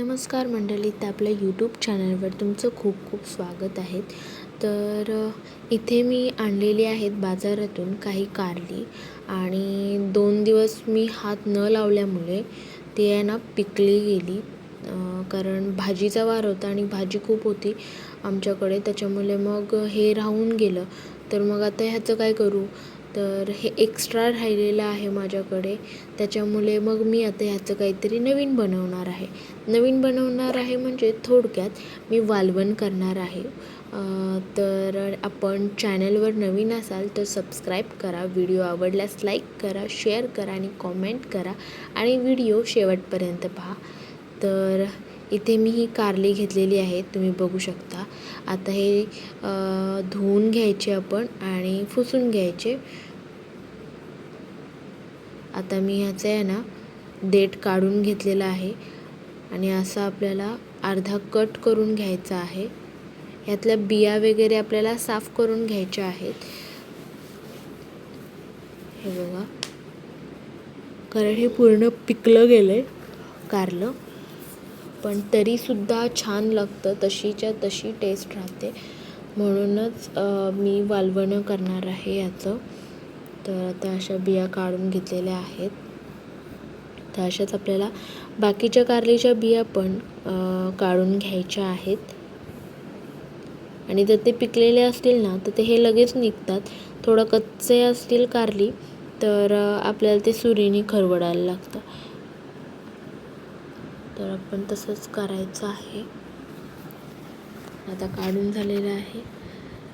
नमस्कार मंडळी तर आपल्या यूट्यूब चॅनलवर तुमचं खूप खूप स्वागत आहे. तर इथे मी आणलेली आहेत बाजारातून काही कारली आणि दोन दिवस मी हात न लावल्यामुळे ती आहे ना पिकली गेली. कारण भाजीचा वार होता आणि भाजी खूप होती आमच्याकडे त्याच्यामुळे मग हे राहून गेलं. तर मग आता ह्याचं काय करू? तर हे एक्स्ट्रा राहिलेलं आहे माझ्याकडे. त्याच्यामुळे मग मी आता ह्याचं काहीतरी नवीन बनवणार आहे. नवीन बनवणार आहे म्हणजे थोडक्यात मी वालवण करणार आहे. तर आपण चॅनलवर नवीन असाल तर सबस्क्राईब करा. व्हिडिओ आवडल्यास लाईक करा शेअर करा आणि कॉमेंट करा. आणि व्हिडिओ शेवटपर्यंत पहा. तर इथे मी ही कारली घेतलेली आहे. तुम्ही बघू शकता. आता हे धुवून घ्यायचे आपण आणि फुसून घ्यायचे. आता मी ह्याचं आहे ना देठ काढून घेतलेलं आहे. आणि असं आपल्याला अर्धा कट करून घ्यायचा आहे. ह्यातल्या बिया वगैरे आपल्याला साफ करून घ्यायच्या आहेत. हे बघा. कारण हे पूर्ण पिकलं गेलं आहे कारलं. पण तरीसुद्धा छान लागतं. तशीच्या तशी टेस्ट राहते. म्हणूनच मी वालवणं करणार आहे याचं. तर आता अशा बिया काढून घेतलेल्या आहेत. तर अशाच आपल्याला बाकीच्या कारलीच्या बिया पण काढून घ्यायच्या आहेत. आणि जर ते पिकलेले असतील ना तर ते हे लगेच निघतात. थोडं कच्चे असतील कारली तर आपल्याला ते सुरीने खरवडायला लागतं. तर आपण तसंच करायचं आहे. आता काढून झालेलं आहे.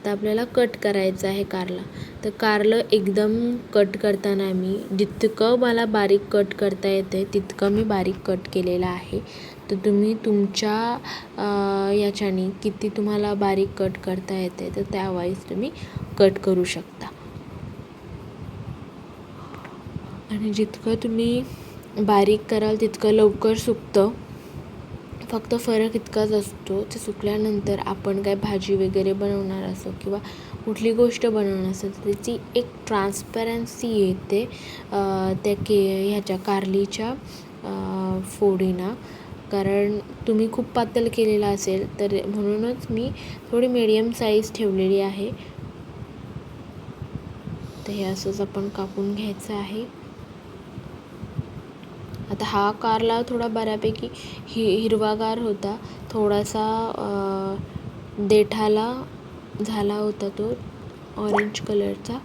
आता आपल्याला कट करायचं आहे कारला. तर कारलं एकदम कट करताना मी जितकं मला बारीक कट करता येते तितकं मी बारीक कट केलेलं आहे. तर तुम्ही तुमच्या याच्याने किती तुम्हाला बारीक कट करता येते तर त्यावाईज तुम्ही कट करू शकता. आणि जितकं तुम्ही बारीक कराल तितकं लवकर सुकतं. फक्त फरक इतकाच असतो ते सुकल्यानंतर आपण काय भाजी वगैरे बनवणार असो किंवा कुठली गोष्ट बनवणार असो तर त्याची एक ट्रान्सपरन्सी येते त्या के ह्याच्या कारलीच्या फोडीना. कारण तुम्ही खूप पातळ केलेला असेल तर म्हणूनच मी थोडी मीडियम साईज ठेवलेली आहे. तर हे असंच आपण कापून घ्यायचं आहे. आता हा कारला थोडा बऱ्यापैकी हि हिरवागार होता. थोडासा देठाला झाला होता तो ऑरेंज कलरचा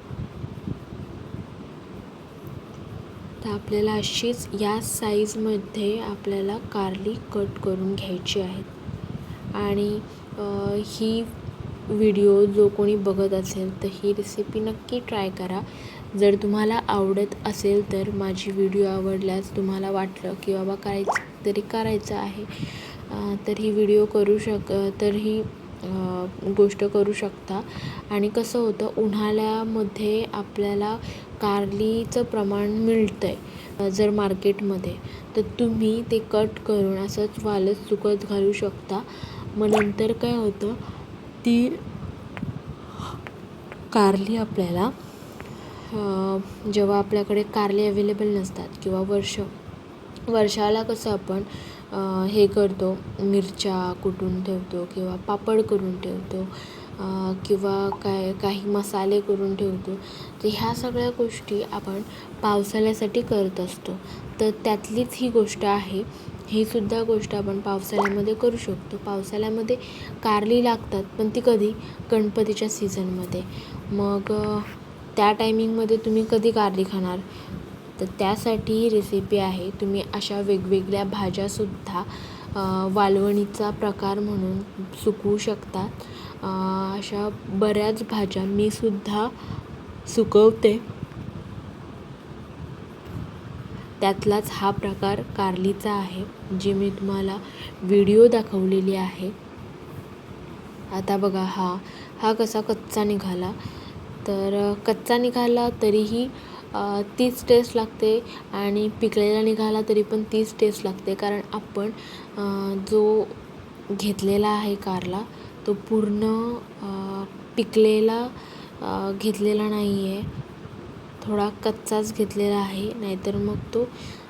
तर आपल्याला अशीच या साईजमध्ये आपल्याला कारली कट करून घ्यायची आहेत आणि ही व्हिडिओ जो कोणी बघत असेल तर ही रेसिपी नक्की ट्राय करा. जर तुम्हाला आवडत असेल तर माझी व्हिडिओ आवडल्यास तुम्हाला वाटलं की बाबा करायचं तरी करायचं आहे तर ही व्हिडिओ करू शक तर ही गोष्ट करू शकता. आणि कसं होतं उन्हाळ्यामध्ये आपल्याला कारलीचं प्रमाण मिळतं आहे जर मार्केटमध्ये. तर तुम्ही ते कट करून असंच वालच सुकत घालू शकता. मग नंतर काय होतं ती कारली आपल्याला जेव्हा आपल्याकडे कारले अवेलेबल नसतात किंवा वर्ष वर्षाला कसं आपण हे करतो मिरच्या कुटून ठेवतो किंवा पापड करून ठेवतो किंवा काय काही मसाले करून ठेवतो तर ह्या सगळ्या गोष्टी आपण पावसाळ्यासाठी करत असतो. तर त्यातलीच ही गोष्ट आहे ही सुद्धा गोष्ट आपण पावसाळ्यामध्ये करू शकतो. पावसाळ्यामध्ये कारली लागतात पण ती कधी? गणपतीच्या सीझनमध्ये मग त्या टायमिंगमध्ये तुम्ही कधी कारली खाणार? तर त्यासाठी ही रेसिपी आहे. तुम्ही अशा वेगवेगळ्या भाज्यासुद्धा वालवणीचा प्रकार म्हणून सुकवू शकतात अशा बऱ्याच भाज्या मी सुद्धा सुकवते. त्यातलाच हा प्रकार कारलीचा आहे जी मी तुम्हाला व्हिडिओ दाखवलेली आहे. आता बघा हा हा कसा कच्चा निघाला. तर कच्चा निघाला तरीही तीच टेस्ट लागते आणि पिकलेला निघाला तरी पण तीच टेस्ट लागते. कारण आपण जो घेतलेला आहे कारला तो पूर्ण पिकलेला घेतलेला नाही आहे थोडा कच्चाच घेतलेला आहे नाहीतर मग तो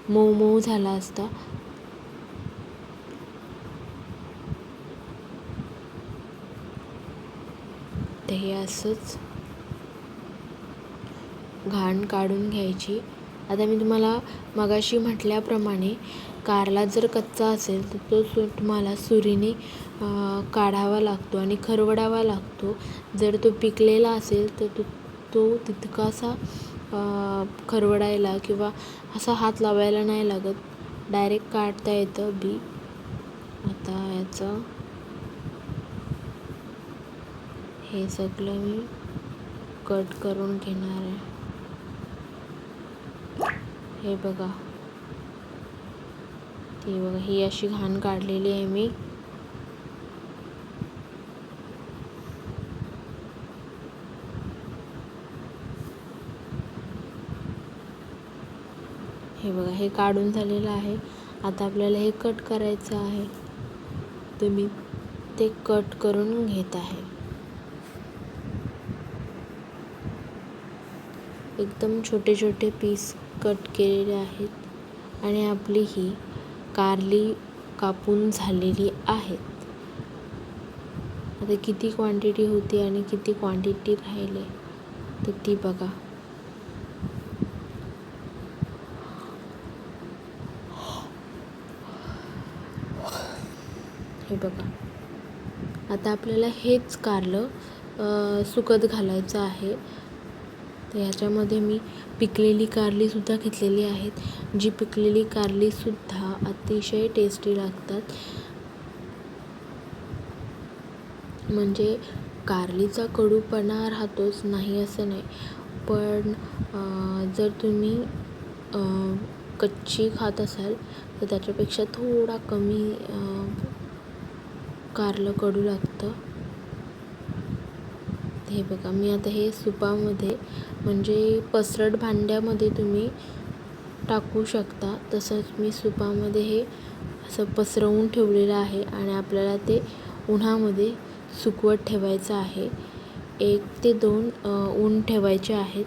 मऊ मऊ झाला असता. ते असंच घाण काढून घ्यायची. आता मी तुम्हाला मगाशी म्हटल्याप्रमाणे कारला जर कच्चा असेल तर तो सु तुम्हाला सुरीने काढावा लागतो आणि खरवडावा लागतो. जर तो पिकलेला असेल तर तो तो तितकासा खरवडायला किंवा असा हात लावायला नाही लागत. डायरेक्ट काढता येतं बी. आता याचं हे सगळं मी कट करून घेणार आहे. हे बघा. ती बघा ही अशी घाण काढलेली आहे मी. हे बघा हे काढून झालेलं आहे. आता आपल्याला हे कट करायचं आहे. तर मी ते कट करून घेत आहे. एकदम छोटे छोटे पीस कट केलेले आहेत आणि आपली ही कारली कापून झालेली आहेत. आता किती क्वांटिटी होती आणि किती क्वांटिटी राहिले तर ती बघा. हे बघा. आता आपल्याला हेच कारलं सुकत घालायचं आहे. तर ह्याच्यामध्ये मी पिकलेली कारलीसुद्धा घेतलेली आहेत. जी पिकलेली कारलीसुद्धा अतिशय टेस्टी लागतात. म्हणजे कारलीचा कडूपणा राहतोच नाही असं नाही. पण जर तुम्ही कच्ची खात असाल तर त्याच्यापेक्षा थोडा कमी कारलं कडू लागतं. हे बघा मी आता हे सुपामध्ये म्हणजे पसरट भांड्यामध्ये तुम्ही टाकू शकता. तसंच मी सुपामध्ये हे असं पसरवून ठेवलेलं आहे आणि आपल्याला ते उन्हामध्ये सुकवत ठेवायचं आहे. एक ते दोन ऊन ठेवायचे आहेत.